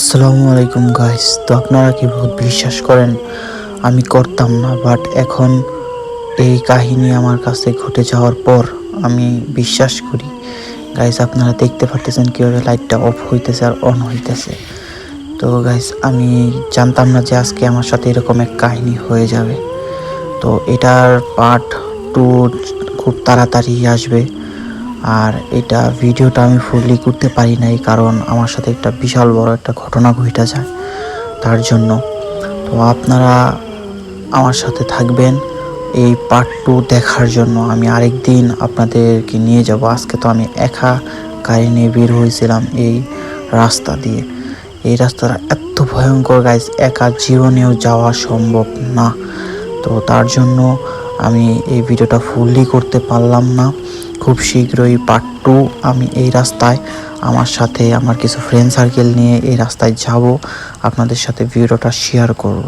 আসসালামু আলাইকুম গাইস তো আপনারা কি বহুত বিশ্বাস করেন? আমি করতাম না বাট এখন এই কাহিনী আমার কাছে ঘটে যাওয়ার পর আমি বিশ্বাস করি। গাইস আপনারা দেখতে পারতেছেন কীভাবে লাইটটা অফ হইতেছে আর অন হইতেছে। তো গাইস আমি জানতাম না যে আজকে আমার সাথে এরকম এক কাহিনী হয়ে যাবে। তো এটার পার্ট টু খুব তাড়াতাড়ি আসবে। আর এটা ভিডিওটা আমি ফুললি করতে পারি নাই, কারণ আমার সাথে একটা বিশাল বড় একটা ঘটনা ঘটে যায়, তার জন্য। তো আপনারা আমার সাথে থাকবেন এই পার্ট টু দেখার জন্য। আমি আরেক দিন আপনাদেরকে নিয়ে যাব। আজকে তো আমি একা গাড়ি নিয়ে বের হয়েছিলাম এই রাস্তা দিয়ে। এই রাস্তাটা এত ভয়ঙ্কর গাইজ একা জীবনেও যাওয়া সম্ভব না। তো তার জন্য আমি এই ভিডিওটা ফুললি করতে পারলাম না। খুব শীঘ্রই পার্ট টু আমি এই রাস্তায় আমার সাথে আমার কিছু ফ্রেন্ড সার্কেল নিয়ে এই রাস্তায় যাব। আপনাদের সাথে ভিডিওটা শেয়ার করব।